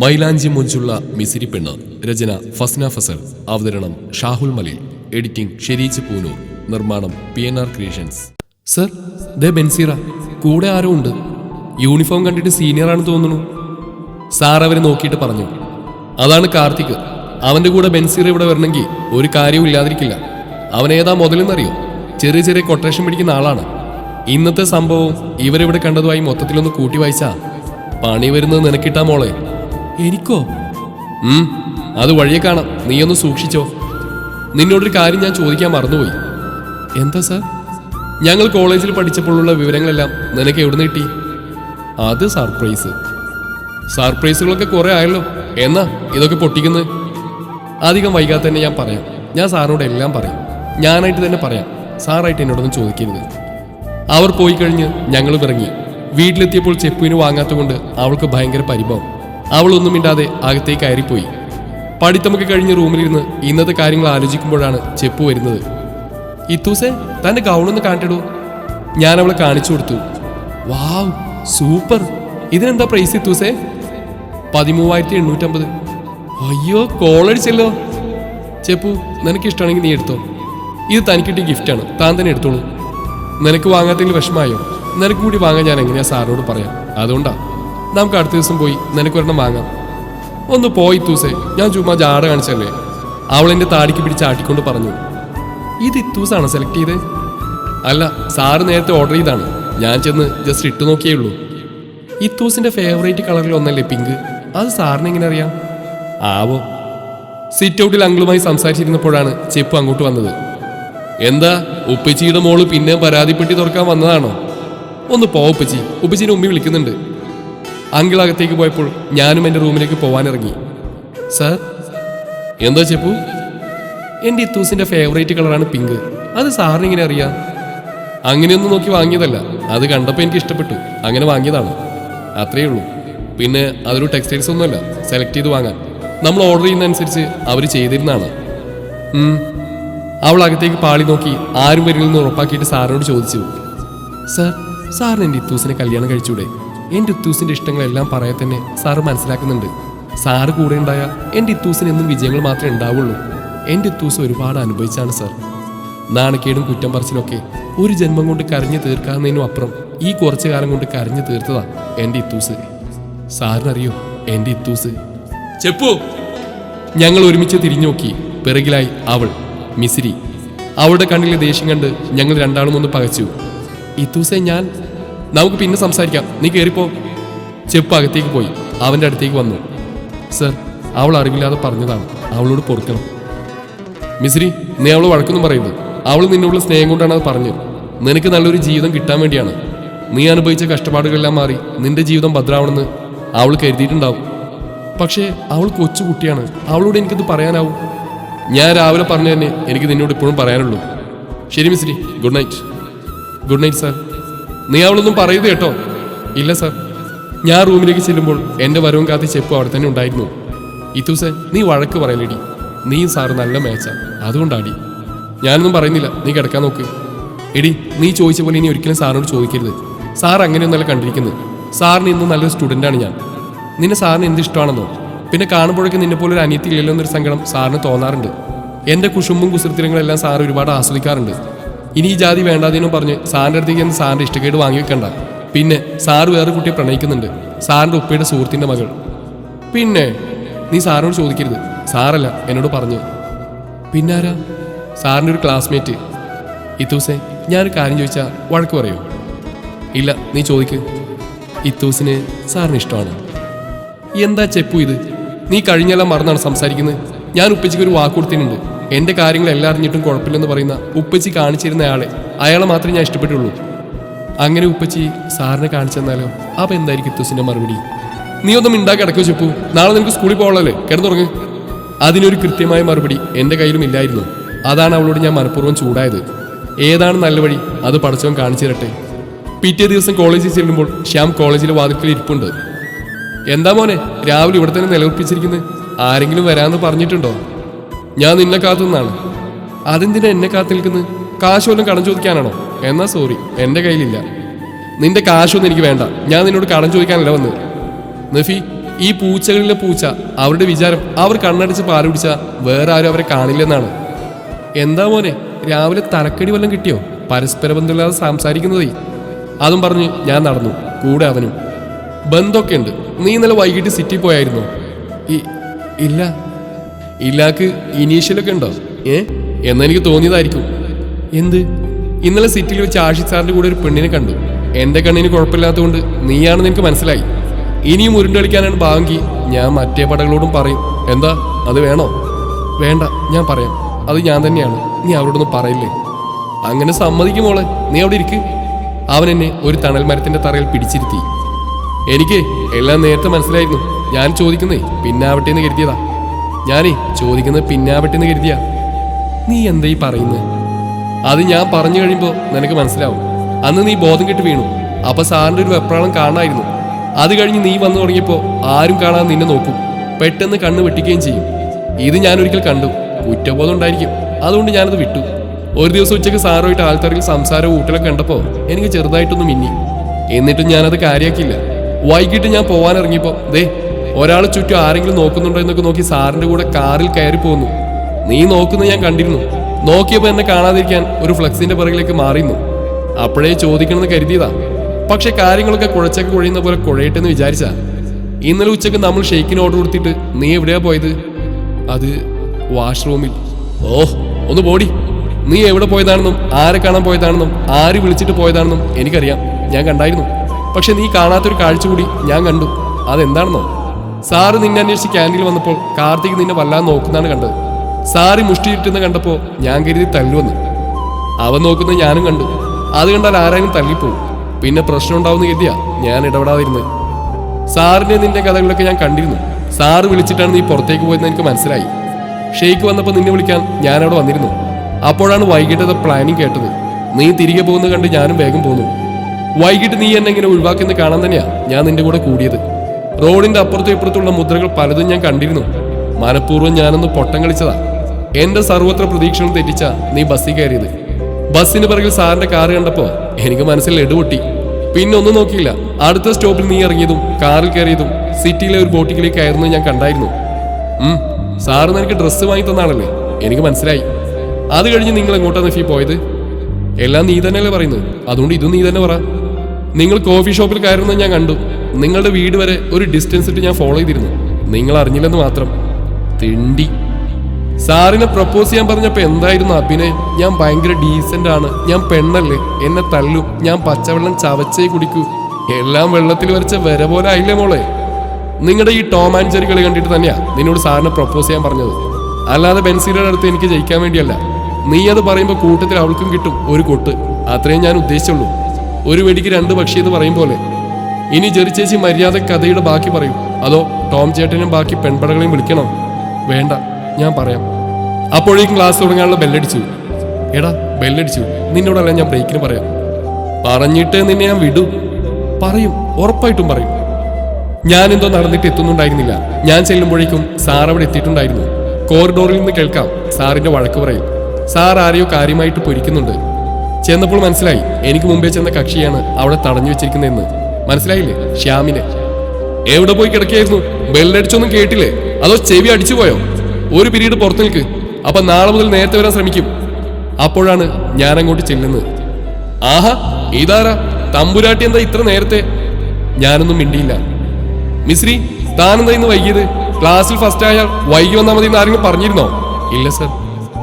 മൈലാഞ്ചി മൊഞ്ചുള്ള മിസിരി പെണ്ണ് രചന ഫസ്ന ഫസൽ അവതരണം ഷാഹുൽ മലി എഡിറ്റിംഗ് ഷെരീച്ച് പൂനൂർ നിർമ്മാണം P N R creations. Sir ദേ ബെൻസീറ കൂടെ ആരോ ഉണ്ട്. യൂണിഫോം കണ്ടിട്ട് സീനിയർ ആണെന്ന് തോന്നുന്നു. സാർ അവരെ നോക്കിയിട്ട് പറഞ്ഞു അതാണ് കാർത്തിക്. അവന്റെ കൂടെ ബെൻസീറ ഇവിടെ വരണമെങ്കിൽ ഒരു കാര്യവും ഇല്ലാതിരിക്കില്ല. അവൻ ഏതാ മുതലെന്നറിയോ? ചെറിയ ചെറിയ കൊട്ടേഷൻ പിടിക്കുന്ന ആളാണ്. ഇന്നത്തെ സംഭവം ഇവരിവിടെ കണ്ടതുമായി മൊത്തത്തിലൊന്ന് കൂട്ടി വായിച്ചാ. പണി വരുന്നത് നിനക്കിട്ടാ മോളെ. എനിക്കോ? അത് വഴിയെ കാണാം. നീയൊന്ന് സൂക്ഷിച്ചോ. നിന്നോടൊരു കാര്യം ഞാൻ ചോദിക്കാൻ മറന്നുപോയി. എന്താ സാർ? ഞങ്ങൾ കോളേജിൽ പഠിച്ചപ്പോഴുള്ള വിവരങ്ങളെല്ലാം നിനക്ക് എവിടുന്ന് കിട്ടി? അത് സർപ്രൈസ്. സർപ്രൈസുകളൊക്കെ കുറെ ആയല്ലോ. എന്നാ ഇതൊക്കെ പൊട്ടിക്കുന്നത് അധികം വൈകാതെ തന്നെ ഞാൻ പറയാം. ഞാൻ സാറിനോട് എല്ലാം പറയാം. ഞാനായിട്ട് തന്നെ പറയാം. സാറായിട്ട് എന്നോടൊന്നും ചോദിക്കരുത്. അവർ പോയി കഴിഞ്ഞ് ഞങ്ങളും ഇറങ്ങി വീട്ടിലെത്തിയപ്പോൾ ചെപ്പുവിന് വാങ്ങാത്തതുകൊണ്ട് അവൾക്ക് ഭയങ്കര പരിഭവം. അവളൊന്നും മിണ്ടാതെ അകത്തേക്ക് കയറിപ്പോയി പഠിത്തമൊക്കെ കഴിഞ്ഞ് റൂമിലിരുന്ന് ഇന്നത്തെ കാര്യങ്ങൾ ആലോചിക്കുമ്പോഴാണ് ചെപ്പു വരുന്നത്. ഇത്തൂസെ തന്റെ ഗൗണൊന്ന് കാണിട്ടിടൂ ഞാൻ അവളെ കാണിച്ചു കൊടുത്തു. Wow super. ഇതിനെന്താ പ്രൈസ് ഇത്തൂസെ? പതിമൂവായിരത്തി എണ്ണൂറ്റമ്പത് അയ്യോ കോളടിച്ചല്ലോ ചെപ്പു നിനക്ക് ഇഷ്ടമാണെങ്കിൽ നീ എടുത്തോ. ഇത് തനിക്ക് കിട്ടിയ ഗിഫ്റ്റാണ് താൻ തന്നെ എടുത്തോളൂ. നിനക്ക് വാങ്ങാത്തെങ്കിൽ വിഷമായോ നിനക്ക് കൂടി വാങ്ങാൻ ഞാൻ എങ്ങനെയാ സാറിനോട് പറയാം? അതുകൊണ്ടാ. നമുക്ക് അടുത്ത ദിവസം പോയി നിനക്കൊരെണ്ണം വാങ്ങാം. ഒന്ന് പോയി തൂസേ ഞാൻ ചുമ്മാ ജാട കാണിച്ചല്ലേ അവൾ എന്റെ താടിക്ക് പിടിച്ച് ആട്ടിക്കൊണ്ട് പറഞ്ഞു ഇത് ഇത്തൂസാണ് സെലക്ട് ചെയ്തത് അല്ല സാറ് നേരത്തെ ഓർഡർ ചെയ്താണ്. ഞാൻ ചെന്ന് ജസ്റ്റ് ഇട്ട് നോക്കിയേ ഉള്ളൂ. ഇത്തൂസിന്റെ ഫേവറേറ്റ് കളറിൽ ഒന്നല്ലേ പിങ്ക് അത് സാറിന് എങ്ങനെ അറിയാം? ആവോ. സിറ്റ് ഔട്ടിൽ അങ്കിളുമായി സംസാരിച്ചിരുന്നപ്പോഴാണ് ചെപ്പ് അങ്ങോട്ട് വന്നത്. എന്താ ഉപ്പച്ചിയുടെ മോൾ പിന്നെ പരാതിപ്പെട്ടി തുറക്കാൻ വന്നതാണോ? ഒന്ന് പോ ഉപ്പച്ചി. ഉപ്പച്ചീനെ ഉമ്മി വിളിക്കുന്നുണ്ട്. അങ്കിൾ അകത്തേക്ക് പോയപ്പോൾ ഞാനും എന്റെ റൂമിലേക്ക് പോവാനിറങ്ങി. സർ? എന്താ ചെപ്പു? എന്റെ ഇത്തൂസിന്റെ ഫേവറേറ്റ് കളറാണ് പിങ്ക്. അത് സാറിന് എങ്ങനെ അറിയാം? അങ്ങനെയൊന്നും നോക്കി വാങ്ങിയതല്ല. അത് കണ്ടപ്പോൾ എനിക്ക് ഇഷ്ടപ്പെട്ടു. അങ്ങനെ വാങ്ങിയതാണ്. അത്രയേ ഉള്ളൂ. പിന്നെ അതൊരു ടെക്സ്റ്റൈൽസ് ഒന്നുമല്ല. സെലക്ട് ചെയ്ത് വാങ്ങാൻ. നമ്മൾ ഓർഡർ ചെയ്യുന്ന അനുസരിച്ച് അവർ ചെയ്തിരുന്നതാണ്. അവൾ അകത്തേക്ക് പാളി നോക്കി ആരും വരില്ലെന്ന് ഉറപ്പാക്കിയിട്ട് സാറിനോട് ചോദിച്ചു. സാർ സാറിന് എന്റെ ഇത്തൂസിനെ കല്യാണം കഴിച്ചൂടെ? എന്റെ ഇത്തൂസിന്റെ ഇഷ്ടങ്ങളെല്ലാം പറയാൻ തന്നെ സാറ് മനസ്സിലാക്കുന്നുണ്ട്. സാറ് കൂടെ ഉണ്ടായ എന്റെ ഇത്തൂസിന് എന്നും വിജയങ്ങൾ മാത്രമേ ഉണ്ടാവുള്ളൂ. എന്റെ ഇത്തൂസ് ഒരുപാട് അനുഭവിച്ചാണ് സാർ. നാണക്കേടും കുറ്റം പറച്ചിലൊക്കെ ഒരു ജന്മം കൊണ്ട് കരഞ്ഞു തീർക്കാവുന്നതിനും അപ്പുറം ഈ കുറച്ചു കാലം കൊണ്ട് കരഞ്ഞു തീർത്തതാ എന്റെ ഇത്തൂസ്. സാറിനറിയോ എന്റെ ഇത്തൂസ്? ചെപ്പു! ഞങ്ങൾ ഒരുമിച്ച് തിരിഞ്ഞു നോക്കി. പിറകിലായി അവൾ മിസിരി. അവളുടെ കണ്ണിലെ ദേഷ്യം കണ്ട് ഞങ്ങൾ രണ്ടാളും ഒന്ന് പകച്ചു. ഇത്തൂസെ ഞാൻ നമുക്ക് പിന്നെ സംസാരിക്കാം. നീ കയറിപ്പോ ചെപ്പ് അകത്തേക്ക് പോയി. അവന്റെ അടുത്തേക്ക് വന്നു. സർ അവൾ അറിവില്ലാതെ പറഞ്ഞതാണ്. അവളോട് പൊറുക്കണം. മിസ്രി നീ അവൾ വഴക്കൊന്നും പറയുന്നു അവൾ നിന്നോടുള്ള സ്നേഹം കൊണ്ടാണ് അത് പറഞ്ഞത്. നിനക്ക് നല്ലൊരു ജീവിതം കിട്ടാൻ വേണ്ടിയാണ്. നീ അനുഭവിച്ച കഷ്ടപ്പാടുകളെല്ലാം മാറി നിന്റെ ജീവിതം ഭദ്രാവണമെന്ന് അവൾ കരുതിയിട്ടുണ്ടാവും. പക്ഷേ അവൾ കൊച്ചു കുട്ടിയാണ്. അവളോട് എനിക്കത് പറയാനാവും. ഞാൻ രാവിലെ പറഞ്ഞു തന്നെ എനിക്ക് നിന്നോട് ഇപ്പോഴും പറയാനുള്ളൂ. ശരി Misri. Good night. Good night sir. നീ അവളൊന്നും പറയുത് കേട്ടോ. ഇല്ല സാർ. ഞാൻ റൂമിലേക്ക് ചെല്ലുമ്പോൾ എന്റെ വരവും കാത്തി ചെപ്പും അവിടെ തന്നെ ഉണ്ടായിരുന്നു. ഇത്തൂസെ നീ വഴക്ക് പറയലടി. നീ സാറ് നല്ല മേച്ച അതുകൊണ്ടാടി. ഞാനൊന്നും പറയുന്നില്ല. നീ കിടക്കാൻ നോക്ക്. എടി നീ ചോദിച്ച പോലെ ഇനി ഒരിക്കലും സാറിനോട് ചോദിക്കരുത്. സാർ അങ്ങനെയൊന്നല്ല കണ്ടിരിക്കുന്നത്. സാറിന് ഇന്നും നല്ലൊരു സ്റ്റുഡന്റാണ് ഞാൻ. നിന്നെ സാറിന് എന്ത് ഇഷ്ടമാണെന്നോ? പിന്നെ കാണുമ്പോഴൊക്കെ നിന്നെ പോലെ ഒരു അനിയത്തി ഇല്ലല്ലോ എന്നൊരു സങ്കടം സാറിന് തോന്നാറുണ്ട്. എന്റെ കുഷുമ്പും കുസൃത്തിരങ്ങളെല്ലാം സാർ ഒരുപാട് ആസ്വദിക്കാറുണ്ട്. ഇനി ഈ ജാതി വേണ്ടാതീനും പറഞ്ഞ് സാറിന്റെ അടുത്തേക്ക് എന്ന് സാറിന്റെ ഇഷ്ടക്കേട് വാങ്ങി വെക്കണ്ട. പിന്നെ സാറ് വേറെ കുട്ടിയെ പ്രണയിക്കുന്നുണ്ട്. സാറിന്റെ ഉപ്പയുടെ സുഹൃത്തിന്റെ മകൾ. പിന്നെ നീ സാറിനോട് ചോദിക്കരുത്. സാറല്ല എന്നോട് പറഞ്ഞു. പിന്നാരാ? സാറിന്റെ ഒരു ക്ലാസ്മേറ്റ്. ഇത്തൂസെ ഞാനൊരു കാര്യം ചോദിച്ചാൽ വഴക്ക് പറയൂ? ഇല്ല നീ ചോദിക്ക്. ഇത്തൂസിന് സാറിന് ഇഷ്ടമാണ്. എന്താ ചെപ്പു ഇത്? നീ കഴിഞ്ഞെല്ലാം മറന്നാണ് സംസാരിക്കുന്നത്. ഞാൻ ഉപ്പിച്ചൊരു ഒരു വാക്ക് കൊടുത്തിട്ടുണ്ട്. എന്റെ കാര്യങ്ങൾ എല്ലാം അറിഞ്ഞിട്ടും കുഴപ്പമില്ലെന്ന് പറയുന്ന ഉപ്പച്ചി കാണിച്ചിരുന്ന ആളെ അയാളെ മാത്രമേ ഞാൻ ഇഷ്ടപ്പെട്ടുള്ളൂ. അങ്ങനെ ഉപ്പച്ചി സാറിനെ കാണിച്ചെന്നാലോ അപ്പൊ എന്തായിരിക്കും തുസിന്റെ മറുപടി? നീ ഒന്നും ഉണ്ടാക്കി കിടക്കോ ചെപ്പു. നാളെ നിനക്ക് സ്കൂളിൽ പോകണല്ലേ കിടന്നുറങ്ങ്. അതിനൊരു കൃത്യമായ മറുപടി എന്റെ കയ്യിലും ഇല്ലായിരുന്നു. അതാണ് അവളോട് ഞാൻ മനഃപൂർവം ചൂടായത്. ഏതാണ് നല്ല വഴി? അത് പഠിച്ചവൻ കാണിച്ചു തരട്ടെ. പിറ്റേ ദിവസം കോളേജിൽ ചെല്ലുമ്പോൾ ശ്യാം കോളേജിലെ വാതിൽക്കൽ ഇരിപ്പുണ്ട്. എന്താ മോനെ രാവിലെ ഇവിടെ തന്നെ നിലനിർപ്പിച്ചിരിക്കുന്നത് ആരെങ്കിലും വരാമെന്ന് പറഞ്ഞിട്ടുണ്ടോ? ഞാൻ നിന്നെ കാത്തുനിന്നാണ് അതെന്തിനാ എന്നെ കാത്തു നിൽക്കുന്നത് കടം ചോദിക്കാനാണോ? എന്നാ സോറി എന്റെ കയ്യിലില്ല. നിന്റെ കാശൊന്നും എനിക്ക് വേണ്ട. ഞാൻ നിന്നോട് കടം ചോദിക്കാനല്ല വന്നത്. നഫി ഈ പൂച്ചകളിലെ പൂച്ച അവരുടെ വിചാരം അവർ കണ്ണടിച്ച് പാൽ വേറെ ആരും അവരെ കാണില്ലെന്നാണ്. എന്താ മോനെ രാവിലെ തലക്കടി വല്ലതും കിട്ടിയോ? പരസ്പര ബന്ധമില്ലാതെ സംസാരിക്കുന്നതേ. അതും പറഞ്ഞ് ഞാൻ നടന്നു കൂടെ അവനും. ബന്ധമൊക്കെ ഉണ്ട്. നീ ഇന്നലെ വൈകിട്ട് സിറ്റി പോയായിരുന്നോ? ഇല്ല ഇല്ലാക്ക് ഇനീഷ്യലൊക്കെ ഉണ്ടോ? ഏ? എന്നെനിക്ക് തോന്നിയതായിരിക്കും. എന്ത്? ഇന്നലെ സിറ്റിയിൽ വെച്ച് ആഷിഖ് സാറിന്റെ കൂടെ ഒരു പെണ്ണിനെ കണ്ടു. എന്റെ കണ്ണിന് കുഴപ്പമില്ലാത്തതുകൊണ്ട് നീയാണെന്ന് എനിക്ക് മനസ്സിലായി. ഇനിയും ഉരുണ്ടളിക്കാനാണ് ഭാവങ്കി ഞാൻ മറ്റേ പടകളോടും പറയും. എന്താ? അത് വേണോ? വേണ്ട ഞാൻ പറയാം. അത് ഞാൻ തന്നെയാണ്. നീ അവരോടൊന്നും പറയില്ലേ? അങ്ങനെ സമ്മതിക്കും മോളെ. നീ അവിടെ ഇരിക്ക്. അവൻ എന്നെ ഒരു തണൽ മരത്തിന്റെ തറയിൽ പിടിച്ചിരുത്തി. എനിക്ക് എല്ലാം നേരത്തെ മനസ്സിലായിരുന്നു. ഞാൻ ചോദിക്കുന്നേ പിന്നാവട്ടെ എന്ന് കരുതിയതാ. ഞാനേ ചോദിക്കുന്നത് പിന്നാവട്ടെന്ന് കരുതിയ. നീ എന്തായി പറയുന്നത് അത് ഞാൻ പറഞ്ഞു കഴിയുമ്പോൾ നിനക്ക് മനസ്സിലാവും. അന്ന് നീ ബോധം കെട്ട് വീണു. അപ്പൊ സാറിന്റെ ഒരു വെപ്രാളം കാണായിരുന്നു. അത് കഴിഞ്ഞ് നീ വന്നു തുടങ്ങിയപ്പോൾ ആരും കാണാൻ നിന്നെ നോക്കും. പെട്ടെന്ന് കണ്ണ് വെട്ടിക്കുകയും ചെയ്യും. ഇത് ഞാൻ ഒരിക്കൽ കണ്ടു. കുറ്റബോധം ഉണ്ടായിരിക്കും. അതുകൊണ്ട് ഞാനത് വിട്ടു. ഒരു ദിവസം ഉച്ചയ്ക്ക് സാറുമായിട്ട് ആൾത്തറയിൽ സംസാരവും ഊട്ടലൊക്കെ കണ്ടപ്പോൾ എനിക്ക് ചെറുതായിട്ടൊന്നും മിന്നി. എന്നിട്ടും ഞാനത് കാര്യമാക്കിയില്ല വൈകിട്ട് ഞാൻ പോവാനിറങ്ങിയപ്പോൾ ദേ ഒരാളെ ചുറ്റും ആരെങ്കിലും നോക്കുന്നുണ്ടോ എന്നൊക്കെ നോക്കി സാറിന്റെ കൂടെ കാറിൽ കയറി പോന്നു. നീ നോക്കുന്നത് ഞാൻ കണ്ടിരുന്നു. നോക്കിയപ്പോൾ എന്നെ കാണാതിരിക്കാൻ ഒരു ഫ്ലക്സിന്റെ പിറകിലേക്ക് മാറിയിരുന്നു. അപ്പോഴേ ചോദിക്കണമെന്ന് കരുതിയതാ. പക്ഷെ കാര്യങ്ങളൊക്കെ കുഴച്ചൊക്കെ കുഴയുന്ന പോലെ കുഴയട്ടെന്ന് വിചാരിച്ചാ. ഇന്നലെ ഉച്ചയ്ക്ക് നമ്മൾ ഷെയ്ക്കിന് ഓർഡർ കൊടുത്തിട്ട് നീ എവിടെയാ പോയത്? അത് വാഷ്റൂമിൽ. ഓ ഒന്ന് പോടി. നീ എവിടെ പോയതാണെന്നും ആരെ കാണാൻ പോയതാണെന്നും ആര് വിളിച്ചിട്ട് പോയതാണെന്നും എനിക്കറിയാം. ഞാൻ കണ്ടായിരുന്നു. പക്ഷെ നീ കാണാത്തൊരു കാഴ്ച കൂടി ഞാൻ കണ്ടു. അതെന്താണെന്നോ? സാറ് നിന്നെ അന്വേഷിച്ച് ക്യാന്റീനിൽ വന്നപ്പോൾ കാർത്തിക് നിന്നെ വല്ലാതെ നോക്കുന്നതാണ് കണ്ടത്. സാറി മുഷ്ടിയിട്ടെന്ന് കണ്ടപ്പോൾ ഞാൻ കരുതി തല്ലുവന്ന്. അവൻ നോക്കുന്നത് ഞാനും കണ്ടു. അത് കണ്ടാൽ ആരായാലും തല്ലിപ്പോവും. പിന്നെ പ്രശ്നം ഉണ്ടാവുന്ന കരുതിയാ ഞാൻ ഇടപെടാതിരുന്നത്. സാറിന്റെ നിന്റെ കഥകളിലൊക്കെ ഞാൻ കണ്ടിരുന്നു. സാറ് വിളിച്ചിട്ടാണ് നീ പുറത്തേക്ക് പോയതെന്ന് എനിക്ക് മനസ്സിലായി. ഷെയ്ക്ക് വന്നപ്പോൾ നിന്നെ വിളിക്കാൻ ഞാൻ അവിടെ വന്നിരുന്നു. അപ്പോഴാണ് വൈകിട്ടത്തെ പ്ലാനിങ് കേട്ടത്. നീ തിരികെ പോകുന്നത് കണ്ട് ഞാനും വേഗം പോന്നു. വൈകിട്ട് നീ എന്നെ ഇങ്ങനെ ഒഴിവാക്കുന്നത് കാണാൻ തന്നെയാ ഞാൻ നിന്റെ കൂടെ കൂടിയത്. റോഡിന്റെ അപ്പുറത്തും ഇപ്പുറത്തുള്ള മുദ്രകൾ പലതും ഞാൻ കണ്ടിരുന്നു. മനഃപൂർവം ഞാനൊന്ന് പൊട്ടം കളിച്ചതാ. എന്റെ സർവത്ര പ്രതീക്ഷകൾ തെറ്റിച്ച നീ ബസ്സിൽ കയറിയത്. ബസ്സിന് പിറകിൽ സാറിന്റെ കാറ് കണ്ടപ്പോ എനിക്ക് മനസ്സിൽ എടുപൊട്ടി പിന്നെ ഒന്നും നോക്കിയില്ല. അടുത്ത സ്റ്റോപ്പിൽ നീ ഇറങ്ങിയതും കാറിൽ കയറിയതും സിറ്റിയിലെ ഒരു ബോട്ടിക്കിലേക്ക് കയറുന്നത് ഞാൻ കണ്ടായിരുന്നു. ഉം സാറ് എനിക്ക് ഡ്രസ്സ് വാങ്ങി തന്നാണല്ലേ? എനിക്ക് മനസ്സിലായി. അത് കഴിഞ്ഞ് നിങ്ങൾ എങ്ങോട്ടാണ് നഫി പോയത്? എല്ലാം നീ തന്നെയല്ലേ പറയുന്നത്. അതുകൊണ്ട് ഇതും നീ തന്നെ പറ. നിങ്ങൾ കോഫി ഷോപ്പിൽ കയറുന്നത് ഞാൻ കണ്ടു. നിങ്ങളുടെ വീട് വരെ ഒരു ഡിസ്റ്റൻസ് ഇട്ട് ഞാൻ ഫോളോ ചെയ്തിരുന്നു. നിങ്ങൾ അറിഞ്ഞില്ലെന്ന് മാത്രം. തിണ്ടി. സാറിനെ പ്രപ്പോസ് ചെയ്യാൻ പറഞ്ഞപ്പോൾ എന്തായിരുന്നു അഭിനയം? ഞാൻ ഭയങ്കര ഡീസന്റ് ആണ്. ഞാൻ പെണ്ണല്ലേ. എന്നെ തള്ളും ഞാൻ പച്ചവെള്ളം ചവച്ചേ കുടിക്കൂ. എല്ലാം വെള്ളത്തിൽ വരച്ച വര പോലെ ആയില്ലേ മോളെ? നിങ്ങളുടെ ഈ ടോം ആൻഡ് ജെറി കളി കണ്ടിട്ട് തന്നെയാ നിന്നോട് സാറിനെ പ്രപ്പോസ് ചെയ്യാൻ പറഞ്ഞത്. അല്ലാതെ ബെൻസീരുടെ അടുത്ത് എനിക്ക് ജയിക്കാൻ വേണ്ടിയല്ല. നീ അത് പറയുമ്പോൾ കൂട്ടത്തിൽ അവൾക്കും കിട്ടും ഒരു കൊട്ട്. അത്രയും ഞാൻ ഉദ്ദേശിച്ചുള്ളൂ. ഒരു വെടിക്ക് രണ്ട് പക്ഷി എന്ന് പറയും പോലെ. ഇനി ജെറി ചേച്ചി മര്യാദ കഥയുടെ ബാക്കി പറയും. അതോ ടോം ചേട്ടനും ബാക്കി പെൺപടകളെയും വിളിക്കണോ? വേണ്ട ഞാൻ പറയാം. അപ്പോഴേക്കും ക്ലാസ് തുടങ്ങാനുള്ള ബെല്ലടിച്ചു. എടാ ബെല്ലടിച്ചു. നിന്നോടല്ല ഞാൻ ബ്രേക്കിന് പറയാം. പറഞ്ഞിട്ട് നിന്നെ ഞാൻ വിടും. പറയും ഉറപ്പായിട്ടും പറയും. ഞാൻ എന്തോ നടന്നിട്ട് എത്തുന്നുണ്ടായിരുന്നില്ല. ഞാൻ ചെല്ലുമ്പോഴേക്കും സാർ അവിടെ എത്തിയിട്ടുണ്ടായിരുന്നു. കോറിഡോറിൽ നിന്ന് കേൾക്കാം. സാറിന്റെ വഴക്ക് പറയും സാർ ആരെയോ കാര്യമായിട്ട് പൊരിക്കുന്നുണ്ട്. ചെന്നപ്പോൾ മനസ്സിലായി എനിക്ക് മുമ്പേ ചെന്ന കക്ഷിയാണ് അവിടെ തടഞ്ഞു വെച്ചിരിക്കുന്നതെന്ന്. മനസ്സിലായില്ലേ? ശ്യാമിനെ. എവിടെ പോയി കിടക്കായിരുന്നു ബെല്ലടിച്ചൊന്നും കേട്ടില്ലേ? അതോ ചെവി അടിച്ചു പോയോ? ഒരു പിരീഡ് പുറത്തു നിൽക്ക്. അപ്പൊ നാളെ മുതൽ നേരത്തെ വരാൻ ശ്രമിക്കും. അപ്പോഴാണ് ഞാൻ അങ്ങോട്ട് ചെല്ലുന്നത്. ആഹാ ഇതാരാ? തമ്പുരാട്ടി എന്താ ഇത്ര നേരത്തെ? ഞാനൊന്നും മിണ്ടിയില്ല. മിശ്രി താനെന്താ ഇന്ന് വൈകിയത്? ക്ലാസ്സിൽ ഫസ്റ്റ് ആയാൽ വൈകി വന്നാൽ മതി ആരെങ്കിലും പറഞ്ഞിരുന്നോ? ഇല്ല സർ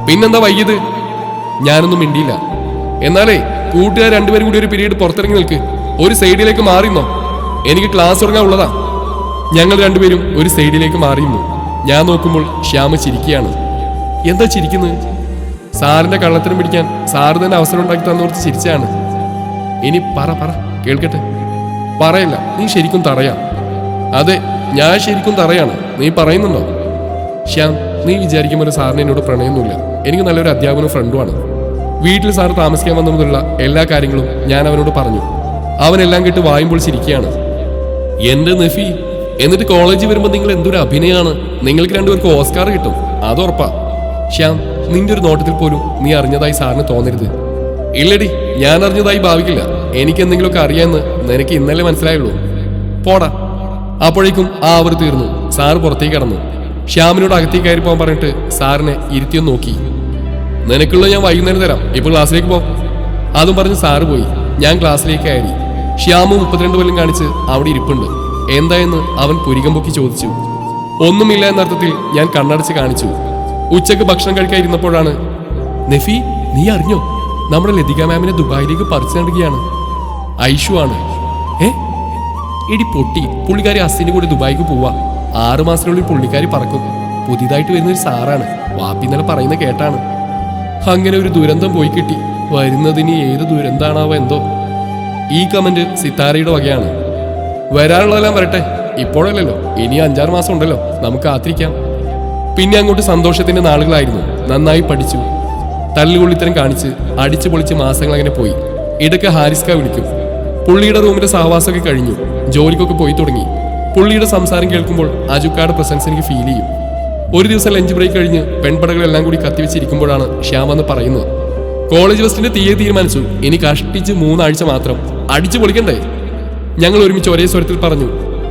പിന്നെന്താ വൈകിയത്? ഞാനൊന്നും മിണ്ടിയില്ല. എന്നാലേ കൂട്ടുകാർ രണ്ടുപേരും കൂടി ഒരു പിരീഡ് പുറത്തിറങ്ങി നിൽക്ക്. ഒരു സൈഡിലേക്ക് മാറിന്നോ? എനിക്ക് ക്ലാസ് തുടങ്ങാൻ ഉള്ളതാ. ഞങ്ങൾ രണ്ടുപേരും ഒരു സൈഡിലേക്ക് മാറിയിരുന്നു ഞാൻ നോക്കുമ്പോൾ ശ്യാമ ചിരിക്കുകയാണ്. എന്താ ചിരിക്കുന്നത് സാറിന്റെ കള്ളത്തിനും പിടിക്കാൻ സാറ് തന്നെ അവസരം ഉണ്ടാക്കി തന്നോർത്ത് ചിരിച്ചാണ്. ഇനി പറ പറ കേൾക്കട്ടെ. പറയല്ല നീ ശരിക്കും തറയാം. അതെ ഞാൻ ശരിക്കും തറയാണ്. നീ പറയുന്നുണ്ടോ? ശ്യാം നീ വിചാരിക്കും ഒരു സാറിന് എന്നോട് പ്രണയമൊന്നുമില്ല. എനിക്ക് നല്ലൊരു അധ്യാപനവും ഫ്രണ്ടുമാണ് വീട്ടിൽ സാർ താമസിക്കാൻ വന്നതുമുള്ള എല്ലാ കാര്യങ്ങളും ഞാൻ അവനോട് പറഞ്ഞു. അവനെല്ലാം കേട്ട് വായുമ്പോൾ ചിരിക്കുകയാണ് എന്റെ നഫി എന്നിട്ട് കോളേജിൽ വരുമ്പോൾ നിങ്ങൾ എന്തൊരു അഭിനയമാണ് നിങ്ങൾക്ക് രണ്ടുപേർക്ക് ഓസ്കാർ കിട്ടും അത് ഉറപ്പാ. ശ്യാം നിന്റെ ഒരു നോട്ടത്തിൽ പോലും നീ അറിഞ്ഞതായി സാറിന് തോന്നരുത്. ഇല്ലടി ഞാൻ അറിഞ്ഞതായി ഭാവിക്കില്ല. എനിക്ക് എന്തെങ്കിലുമൊക്കെ അറിയാമെന്ന് നിനക്ക് ഇന്നലെ മനസ്സിലായുള്ളൂ. പോടാ. അപ്പോഴേക്കും ആ അവർ തീർന്നു. സാറ് പുറത്തേക്ക് കടന്നു. ശ്യാമിനോട് അകത്തേക്ക് കയറി പോകാൻ പറഞ്ഞിട്ട് സാറിനെ ഇരുത്തിയൊന്ന് നോക്കി. നിനക്കുള്ള ഞാൻ വൈകുന്നേരം തരാം. ഇപ്പൊ ക്ലാസ്സിലേക്ക് പോ. അതും പറഞ്ഞ് സാറ് പോയി. ഞാൻ ക്ലാസ്സിലേക്ക് കയറി. ശ്യാമു മുപ്പത്തിരണ്ട് കൊല്ലം കാണിച്ച് അവിടെ ഇരിപ്പുണ്ട്. എന്തായെന്ന് അവൻ പുരികം പൊക്കി ചോദിച്ചു. ഒന്നുമില്ല എന്നർത്ഥത്തിൽ ഞാൻ കണ്ണടച്ച് കാണിച്ചു. ഉച്ചയ്ക്ക് ഭക്ഷണം കഴിക്കാൻ ഇരുന്നപ്പോഴാണ് നെഫി നീ അറിഞ്ഞോ? നമ്മുടെ ലതിക മാമിനെ ദുബായിലേക്ക് പറിച്ചു നടുകയാണ് ഐഷു ആണ്. ഏ? ഇടി പൊട്ടി പുള്ളിക്കാരി അസിന്റെ കൂടെ ദുബായിക്ക് പോവാ. ആറു മാസത്തിനുള്ളിൽ പുള്ളിക്കാരി പറക്കും. പുതിയതായിട്ട് വരുന്നൊരു സാറാണ്. വാപ്പി ഇന്നലെ പറയുന്ന കേട്ടാണ്. അങ്ങനെ ഒരു ദുരന്തം പോയി കിട്ടി. വരുന്നതിന് ഏത് ദുരന്താണാവോ എന്തോ. ഈ കമന്റ് സിത്താരയുടെ വകയാണ്. വരാനുള്ളതെല്ലാം വരട്ടെ. ഇപ്പോഴല്ലല്ലോ. ഇനി അഞ്ചാറ് മാസം ഉണ്ടല്ലോ. നമുക്ക് കാത്തിരിക്കാം. പിന്നെ അങ്ങോട്ട് സന്തോഷത്തിന്റെ നാളുകളായിരുന്നു. നന്നായി പഠിച്ചു. തല്ലുകൊള്ളിത്തരം കാണിച്ച് അടിച്ചു പൊളിച്ച് മാസങ്ങൾ അങ്ങനെ പോയി. ഇടയ്ക്ക് ഹാരിസ്ക വിളിക്കും. പുള്ളിയുടെ റൂമിന്റെ സഹവാസമൊക്കെ കഴിഞ്ഞു. ജോലിക്കൊക്കെ പോയി തുടങ്ങി. പുള്ളിയുടെ സംസാരം കേൾക്കുമ്പോൾ അജുക്കാട് പ്രസൻസ് എനിക്ക് ഫീൽ ചെയ്യും. ഒരു ദിവസം ലഞ്ച് ബ്രേക്ക് കഴിഞ്ഞ് പെൺപടകളെല്ലാം കൂടി കത്തിവെച്ചിരിക്കുമ്പോഴാണ് ശ്യാമെന്ന് പറയുന്നത്. കോളേജ് ഫസ്റ്റിന്റെ തീയതി തീരുമാനിച്ചു. ഇനി കഷ്ടിച്ച് മൂന്നാഴ്ച മാത്രം അടിച്ചു പൊളിക്കണ്ടേ? ഞങ്ങൾ ഒരുമിച്ച് ഒരേ സ്വരത്തിൽ പറഞ്ഞു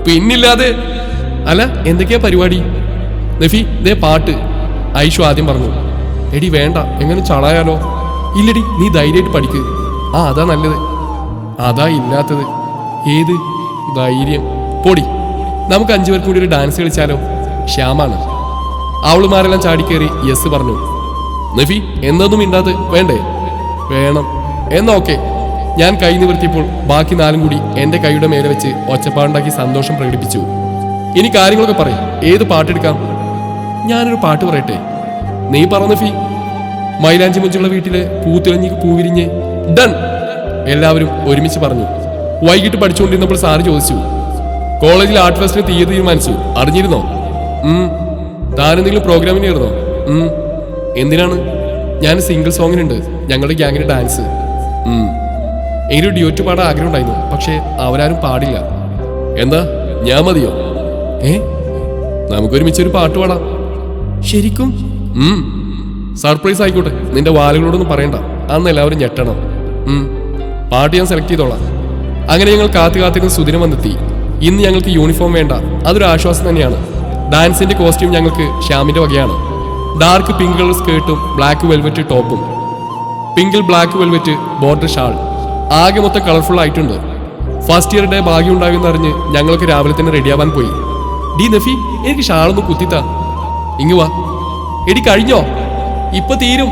പിന്നില്ലാതെ അല്ല എന്തൊക്കെയാ പരിപാടി? നഫി ദേ പാട്ട്. ഐഷു ആദ്യം പറഞ്ഞു എടി വേണ്ട എങ്ങനെ ചളായാലോ? ഇല്ലടി നീ ധൈര്യമായിട്ട് പഠിക്ക്. ആ അതാ നല്ലത്. അതാ ഇല്ലാത്തത്. ഏത്? ധൈര്യം. പൊടി. നമുക്ക് അഞ്ചു പേർക്കും കൂടി ഒരു ഡാൻസ് കളിച്ചാലോ? ശ്യാമാണ്. അവളുമാരെല്ലാം ചാടിക്കേറി യെസ് പറഞ്ഞു നഫി എന്നൊന്നും ഇണ്ടാത് വേണ്ടേ? വേണം. എന്നാ ഓക്കെ. ഞാൻ കൈ നിവർത്തിയപ്പോൾ ബാക്കി നാലും കൂടി എന്റെ കൈയുടെ മേലെ വെച്ച് ഒച്ചപ്പാടുണ്ടാക്കി സന്തോഷം പ്രകടിപ്പിച്ചു. ഇനി കാര്യങ്ങളൊക്കെ പറയും. ഏത് പാട്ടെടുക്കാം ഞാനൊരു പാട്ട് പറയട്ടെ? നീ പറഞ്ഞ ഫീ മൈലാഞ്ചി മുഞ്ചുള്ള വീട്ടിലെ പൂത്തിളഞ്ഞി പൂവിരിഞ്ഞ് ഡൺ! എല്ലാവരും ഒരുമിച്ച് പറഞ്ഞു. വൈകിട്ട് പഠിച്ചുകൊണ്ടിരുന്നപ്പോൾ സാറ് ചോദിച്ചു. കോളേജിൽ ആർട്ട് ഫെസ്റ്റിന് തീയതി തീരുമാനിച്ചു. അറിഞ്ഞിരുന്നോ? താനെന്തെങ്കിലും പ്രോഗ്രാമിന് ഉം. എന്തിനാണ്? ഞാൻ സിംഗിൾ സോങ്ങിനുണ്ട് ഞങ്ങളുടെ ഗ്യാങ്ങിന് ഡാൻസ് എനിക്കൊരു ഡ്യൂറ്റ് പാടാൻ ആഗ്രഹം ഉണ്ടായിരുന്നു പക്ഷേ അവരാരും പാടില്ല. എന്താ? ഞാൻ മതിയോ? ഏ? നമുക്കൊരുമിച്ച് ഒരു പാട്ട് പാടാം. ശരിക്കും? സർപ്രൈസ് ആയിക്കോട്ടെ നിന്റെ വാലുകളോടൊന്നും പറയണ്ട. അന്ന് എല്ലാവരും ഞെട്ടണം. പാട്ട് ഞാൻ സെലക്ട് ചെയ്തോളാം. അങ്ങനെ ഞങ്ങൾ കാത്തു കാത്തിരുന്ന് സുദിനം വന്നെത്തി. ഇന്ന് ഞങ്ങൾക്ക് യൂണിഫോം വേണ്ട. അതൊരു ആശ്വാസം തന്നെയാണ്. ഡാൻസിന്റെ കോസ്റ്റ്യൂം ഞങ്ങൾക്ക് ശ്യാമിന്റെ വകയാണ്. ഡാർക്ക് പിങ്ക് കളർ സ്കേർട്ടും ബ്ലാക്ക് വെൽവെറ്റ് ടോപ്പും പിങ്കിൽ ബ്ലാക്ക് വെൽവെറ്റ് ബോർഡർ ഷാൾ ആകെ മൊത്തം കളർഫുൾ ആയിട്ടുണ്ട്. ഫസ്റ്റ് ഇയർ ഡേ ഭാഗ്യം ഉണ്ടാകുമെന്ന് അറിഞ്ഞ് ഞങ്ങൾക്ക് രാവിലെ തന്നെ റെഡിയാവാൻ പോയി. ഡി നഫി എനിക്ക് ഷാളൊന്ന് കുത്തിത്താ ഇങ്ങ് വാ. എടി കഴിഞ്ഞോ? ഇപ്പൊ തീരും.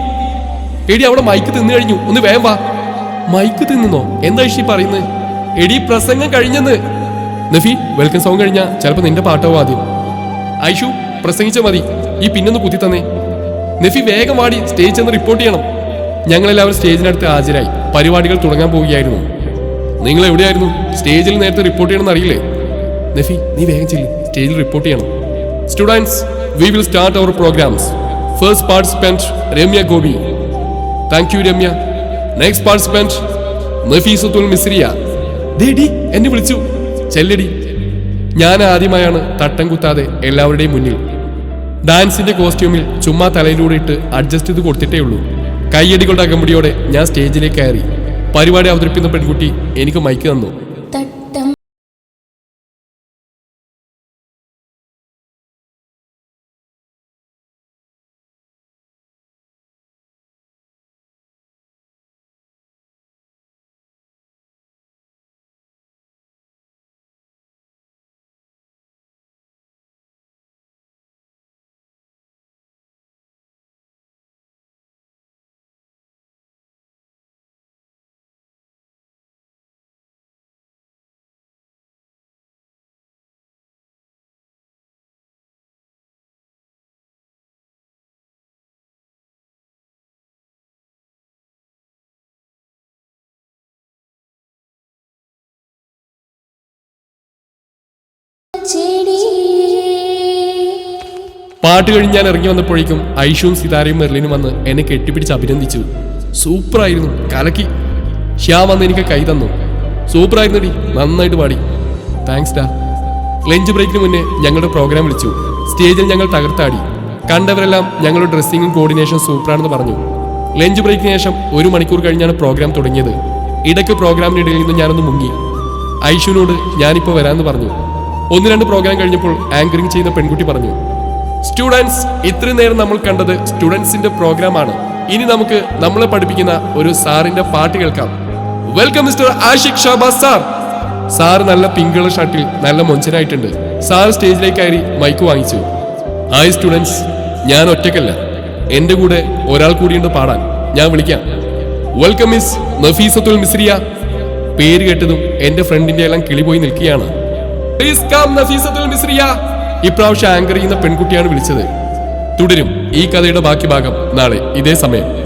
എടി അവിടെ മൈക്ക് തിന്നു കഴിഞ്ഞു. ഒന്ന് വേഗം വാ. മൈക്ക് തിന്നുന്നോ? എന്താ ഇഷി പറയുന്നത് എടി പ്രസംഗം കഴിഞ്ഞെന്ന്. നഫി വെൽക്കം സോങ് കഴിഞ്ഞാ ചിലപ്പോ നിന്റെ പാട്ടോ ആദ്യം. ഐഷു പ്രസംഗിച്ച മതി. ഈ പിന്നൊന്ന് കുത്തി തന്നെ. നഫി വേഗം വാടി. സ്റ്റേജ് ചെന്ന് റിപ്പോർട്ട് ചെയ്യണം. ഞങ്ങളെല്ലാവരും സ്റ്റേജിനടുത്ത് ഹാജരായി. പരിപാടികൾ തുടങ്ങാൻ പോവുകയായിരുന്നു. നിങ്ങൾ എവിടെയായിരുന്നു? സ്റ്റേജിൽ നേരത്തെ റിപ്പോർട്ട് ചെയ്യണമെന്ന് അറിയില്ലേ? നഫി നീ വേഗം ചെല്ലു. സ്റ്റേജിൽ റിപ്പോർട്ട് ചെയ്യണം. Students we will start our programs first participant Ramya Gopi. Thank you Ramya. Next participant Nafeesathul Misriya. ദേടി എന്നെ വിളിച്ചു. ചെല്ലടി. ഞാൻ ആദ്യമായാണ് തട്ടം കുത്താതെ എല്ലാവരുടെയും മുന്നിൽ. ഡാൻസിന്റെ കോസ്റ്റ്യൂമിൽ ചുമ്മാ തലയിലൂടെ ഇട്ട് അഡ്ജസ്റ്റ് ചെയ്ത് കൊടുത്തിട്ടേ ഉള്ളൂ. കയ്യടികളുടെ അകമ്പടിയോടെ ഞാൻ സ്റ്റേജിലേക്ക് കയറി. പരിപാടി അവതരിപ്പിക്കുന്ന പെൺകുട്ടി എനിക്ക് മൈക്ക് തന്നു. പാട്ട് കഴിഞ്ഞ് ഞാൻ ഇറങ്ങി വന്നപ്പോഴേക്കും ഐഷുവും സിതാരയും മെർലിനും വന്ന് എന്നെ കെട്ടിപ്പിടിച്ച് അഭിനന്ദിച്ചു. സൂപ്പറായിരുന്നു. കലക്കി. ശ്യാം വന്ന് എനിക്ക് കൈ തന്നു. സൂപ്പറായിരുന്നടി. നന്നായിട്ട് പാടി. താങ്ക്സ് ഡാ. ലഞ്ച് ബ്രേക്കിന് മുന്നേ ഞങ്ങളുടെ പ്രോഗ്രാം വിളിച്ചു. സ്റ്റേജിൽ ഞങ്ങൾ തകർത്താടി. കണ്ടവരെല്ലാം ഞങ്ങളുടെ ഡ്രസ്സിങ്ങും കോർഡിനേഷൻ സൂപ്പറാണെന്ന് പറഞ്ഞു. ലഞ്ച് ബ്രേക്കിന് ശേഷം ഒരു മണിക്കൂർ കഴിഞ്ഞാണ് പ്രോഗ്രാം തുടങ്ങിയത്. ഇടയ്ക്ക് പ്രോഗ്രാമിനിടയിൽ നിന്ന് ഞാനൊന്ന് മുങ്ങി. ഐഷുവിനോട് ഞാനിപ്പോൾ വരാമെന്ന് പറഞ്ഞു. ഒന്ന് രണ്ട് പ്രോഗ്രാം കഴിഞ്ഞപ്പോൾ ആങ്കറിംഗ് ചെയ്യുന്ന പെൺകുട്ടി പറഞ്ഞു. സ്റ്റുഡൻസ് ഇത്രയും നേരം നമ്മൾ കണ്ടത് സ്റ്റുഡൻസിന്റെ പ്രോഗ്രാം ആണ് ഇനി നമുക്ക് നമ്മളെ പഠിപ്പിക്കുന്ന ഒരു സാറിന്റെ പാട്ട് കേൾക്കാം. Welcome mister Ashiq Shabaz sir. Sir നല്ല പിങ്ക് കളർ ഷർട്ടിൽ നല്ല മൊഞ്ചനായിട്ടുണ്ട്. സാർ സ്റ്റേജിലേക്ക് കയറി മൈക്ക് വാങ്ങിച്ചു. ഹായ് സ്റ്റുഡൻസ് ഞാൻ ഒറ്റക്കല്ല എന്റെ കൂടെ ഒരാൾ കൂടിയുണ്ട് പാടാൻ. ഞാൻ വിളിക്കാം. Welcome miss Nafeesathul Misriya. പേര് കേട്ടതും എന്റെ ഫ്രണ്ടിന്റെ എല്ലാം കിളിപോയി നിൽക്കുകയാണ്. Please come Nafeesathul Misriya. ഇപ്രാവശ്യം ആങ്കർ ചെയ്യുന്ന പെൺകുട്ടിയാണ് വിളിച്ചത്. തുടരും ഈ കഥയുടെ ബാക്കി ഭാഗം നാളെ ഇതേ സമയം.